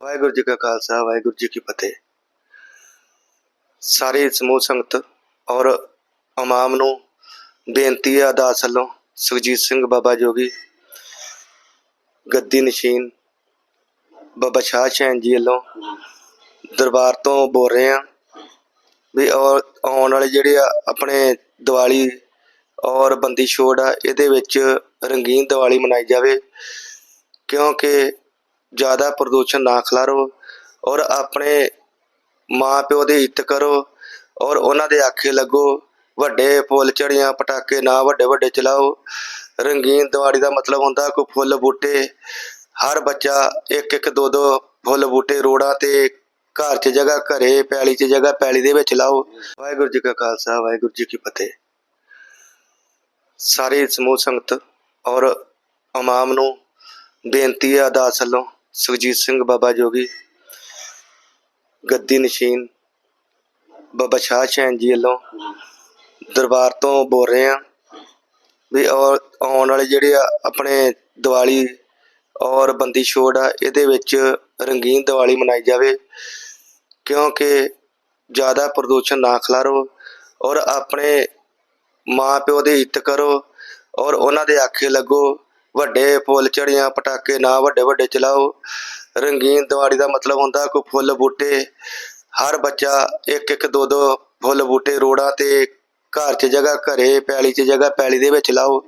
ਵਾਹਿਗੁਰੂ ਜੀ ਕਾ ਖਾਲਸਾ, ਵਾਹਿਗੁਰੂ ਜੀ ਕੀ ਫਤਿਹ। ਸਾਰੇ ਸਮੂਹ ਸੰਗਤ ਔਰ ਇਮਾਮ ਨੂੰ ਬੇਨਤੀ ਹੈ ਅਰਦਾਸ ਵੱਲੋਂ, ਸੁਖਜੀਤ ਸਿੰਘ ਬਾਬਾ ਜੋਗੀ, ਗੱਦੀ ਨਸ਼ੀਨ, ਬਾਬਾ ਸ਼ਾਹ ਸ਼ੈਨ ਜੀ ਵੱਲੋਂ ਦਰਬਾਰ ਤੋਂ ਬੋਲ ਰਹੇ ਹਾਂ ਵੀ ਔਰ ਆਉਣ ਵਾਲੇ ਜਿਹੜੇ ਆ ਆਪਣੇ ਦੀਵਾਲੀ ਔਰ ਬੰਦੀ ਛੋੜ ਆ, ਇਹਦੇ ਵਿੱਚ ਰੰਗੀਨ ਦੀਵਾਲੀ ਮਨਾਈ ਜਾਵੇ, ਕਿਉਂਕਿ ਜ਼ਿਆਦਾ ਪ੍ਰਦੂਸ਼ਣ ਨਾ ਖਿਲਾਰੋ ਔਰ ਆਪਣੇ ਮਾਂ ਪਿਓ ਦੀ ਇੱਜ਼ਤ ਕਰੋ ਔਰ ਉਹਨਾਂ ਦੇ ਆਖੇ ਲੱਗੋ, ਵੱਡੇ ਫੁੱਲ ਝੜੀਆਂ ਪਟਾਕੇ ਨਾ ਵੱਡੇ ਵੱਡੇ ਚਲਾਓ। ਰੰਗੀਨ ਦੀਵਾਲੀ ਦਾ ਮਤਲਬ ਹੁੰਦਾ ਕੋਈ ਫੁੱਲ ਬੂਟੇ, ਹਰ ਬੱਚਾ ਇੱਕ ਇੱਕ ਦੋ ਦੋ ਫੁੱਲ ਬੂਟੇ ਰੋੜਾਂ ਤੇ ਘਰ 'ਚ ਜਗ੍ਹਾ, ਘਰੇ ਪੈਲੀ 'ਚ ਜਗ੍ਹਾ, ਪੈਲੀ ਦੇ ਵਿੱਚ ਲਾਓ। ਵਾਹਿਗੁਰੂ ਜੀ ਕਾ ਖਾਲਸਾ, ਵਾਹਿਗੁਰੂ ਜੀ ਕੀ ਫਤਿਹ। ਸਾਰੇ ਸਮੂਹ ਸੰਗਤ ਔਰ ਇਮਾਮ ਨੂੰ ਬੇਨਤੀ ਹੈ ਅਰਦਾਸ ਵੱਲੋਂ ਸੁਖਜੀਤ ਸਿੰਘ ਬਾਬਾ ਜੋਗੀ, ਗੱਦੀ ਨਸ਼ੀਨ, ਬਾਬਾ ਸ਼ਾਹ ਸ਼ੈਨ ਜੀ ਵੱਲੋਂ ਦਰਬਾਰ ਤੋਂ ਬੋਲ ਰਹੇ ਹਾਂ ਵੀ ਔਰ ਆਉਣ ਵਾਲੇ ਜਿਹੜੇ ਆ ਆਪਣੇ ਦੀਵਾਲੀ ਔਰ ਬੰਦੀ ਛੋੜ ਆ, ਇਹਦੇ ਵਿੱਚ ਰੰਗੀਨ ਦੀਵਾਲੀ ਮਨਾਈ ਜਾਵੇ, ਕਿਉਂਕਿ ਜ਼ਿਆਦਾ ਪ੍ਰਦੂਸ਼ਣ ਨਾ ਖਿਲਾਰੋ ਔਰ ਆਪਣੇ ਮਾਂ ਪਿਓ ਦੀ ਇੱਜ਼ਤ ਕਰੋ ਔਰ ਉਹਨਾਂ ਦੇ ਆਖੇ ਲੱਗੋ ਵੱਡੇ ਫੁੱਲ ਝੜੀਆਂ ਪਟਾਕੇ ਨਾ ਵੱਡੇ ਵੱਡੇ ਚਲਾਓ। ਰੰਗੀਨ ਦੀਵਾਲੀ ਦਾ ਮਤਲਬ ਹੁੰਦਾ ਕੋਈ ਫੁੱਲ ਬੂਟੇ। ਹਰ ਬੱਚਾ ਇੱਕ ਇੱਕ ਦੋ ਦੋ ਫੁੱਲ ਬੂਟੇ ਰੋੜਾਂ ਤੇ ਘਰ 'ਚ ਜਗ੍ਹਾ, ਘਰੇ ਪੈਲੀ 'ਚ ਜਗ੍ਹਾ, ਪੈਲੀ ਦੇ ਵਿੱਚ ਲਾਓ।